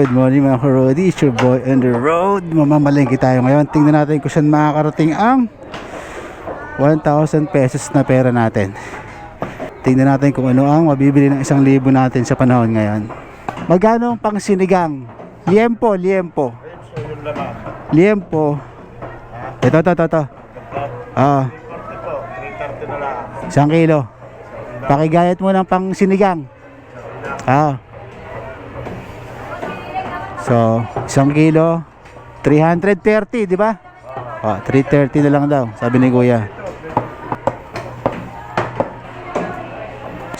Good morning mga karodi, it's your boy on the road. Mamamalengke tayo ngayon. Tingnan natin kung saan makakarating ang 1,000 pesos na pera natin. Tingnan natin kung ano ang mabibili ng isang libo natin sa panahon ngayon. Magkano ang pang sinigang? Liempo, liempo. Liempo. Ito, ito, ito, ito. Ah, isang kilo. Pakigayat mo ng pang sinigang. Ah. So, isang kilo, 330, di ba? Oh, 330 na lang daw, sabi ni Kuya.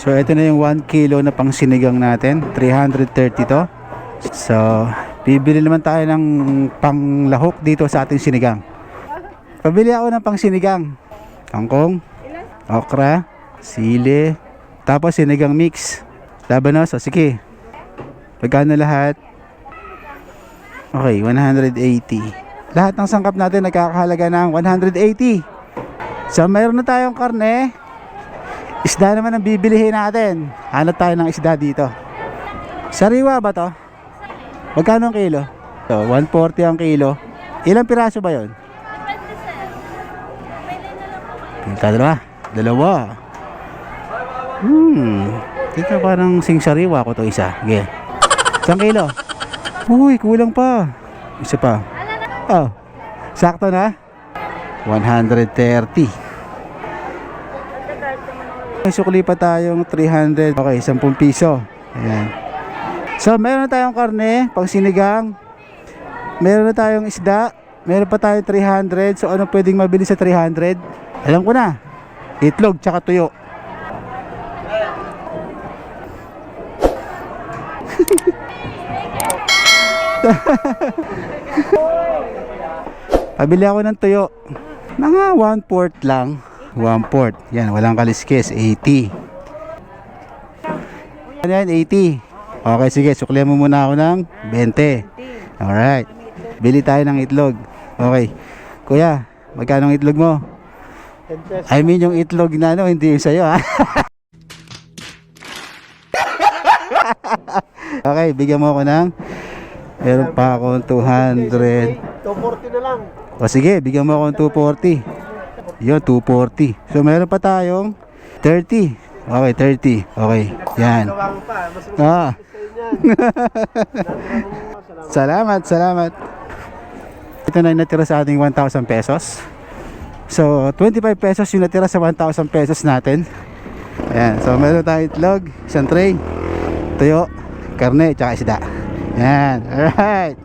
So, ito na yung 1 kilo na pang sinigang natin, 330 to. So, bibili naman tayo ng panglahok dito sa ating sinigang. Pabili ako ng pang sinigang. Kangkong, okra, sili, tapos sinigang mix. Labanos, o sige. Pagkano lahat? Okay, 180. Lahat ng sangkap natin nagkakahalaga ng 180. So, mayroon na tayong karne. Isda naman ang bibilihin natin. Hanap tayo ng isda dito. Sariwa ba to? Magkano ang kilo? So, 140 ang kilo. Ilang piraso ba yon? Pinta dalawa. Dalawa. Hmm. Ito parang sing sariwa ko to isa. Okay. Isang kilo. Uy, kulang pa. Isa pa. Oh. Sakto na? 130. May sukli pa tayong 300. Okay, 10 piso. Ayan. So, meron na tayong karne, pang sinigang. Meron na tayong isda. Meron pa tayong 300. So, ano pwedeng mabili sa 300? Alam ko na. Itlog, tsaka tuyo. Pabili ako ng tuyo. Mga 1 port lang. 1 port. Yan, walang kaliskis. 80. Ano yan? 80. Okay, sige. Suklihan mo muna ako ng 20. Alright. Bili tayo ng itlog. Okay. Kuya, magkano ang itlog mo? I mean yung itlog na ano, hindi yung sa'yo ha. okay, bigyan mo ako ng meron pa akong 200. 240 na lang. O sige, bigyan mo ako ng 240. Yun, 240. So meron pa tayong 30. Okay, 30. Okay, yan. Ah, salamat. salamat, salamat. Ito na yung natira sa ating 1,000 pesos. So, 25 pesos yung natira sa 1,000 pesos natin. Ayan, so meron tayong itlog, isang tray, tuyo, karne, tsaka isda. Alright.